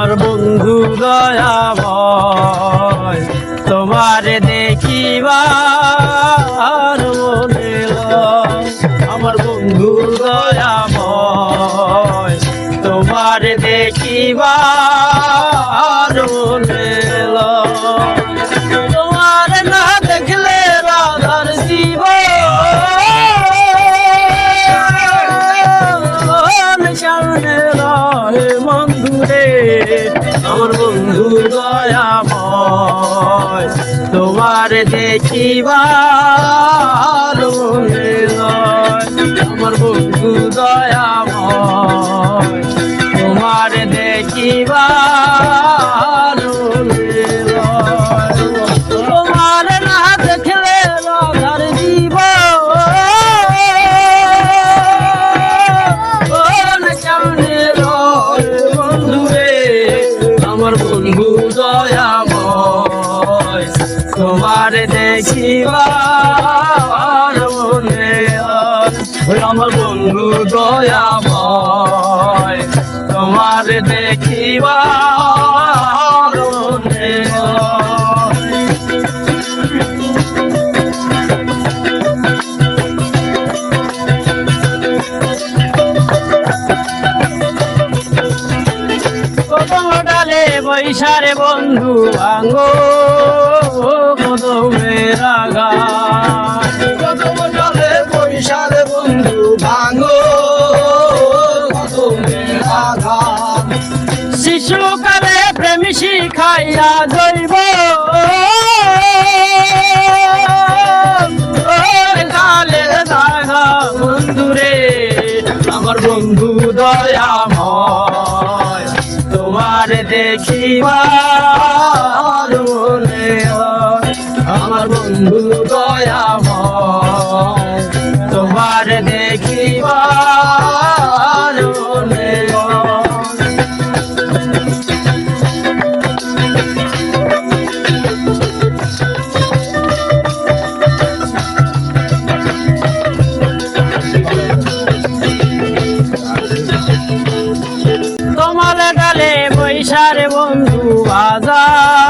আমার বন্ধু দয়াময় তোমার লয়। আমার বন্ধু দয়াময় তোমার দেখিবার সামনে বন্ধু রে আমার বন্ধু দয়াময় তোমার দেখিবার লয়। আমার বন্ধু দয়াময় তোমার দেখিবার তোমার দেখিবার মনে আমার বন্ধু দয়াময় তোমার দেখিবার মনে ডালে বৈশারে বন্ধু আঙ্গ কদমে রাগা কদম ডালে বৈশাল বন্ধু ভাঙো শিশুকালে প্রেম শিখাইয়া জৈব কালে দাগা বন্ধুরে, আমার বন্ধু দয়াময়, তোমার দেখিবার মনে হয়। আমার বন্ধু দয়াময় তোমার দেখিবার। তোমার ডালে বৈশারে বন্ধু বাজার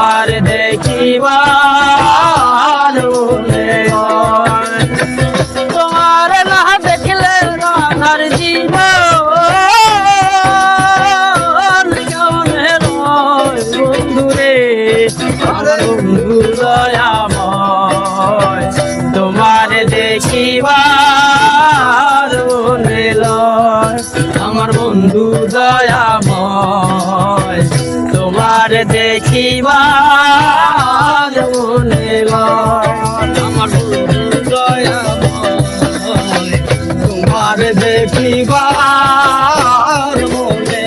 তোমার দেখিবার তোমার না দেখলে রাধার জীবন কেমনে রয় বন্ধুরে? বন্ধু দয়াময়। তোমার দেখিবার আমার বন্ধু দয়াময়। দেখিবার মনে আমার দয়াময় তোমার দেখিবার মনে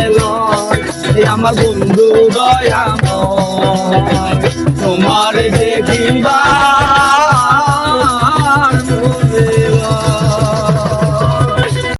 আমার বন্ধু দয়া তোমার দেখিবার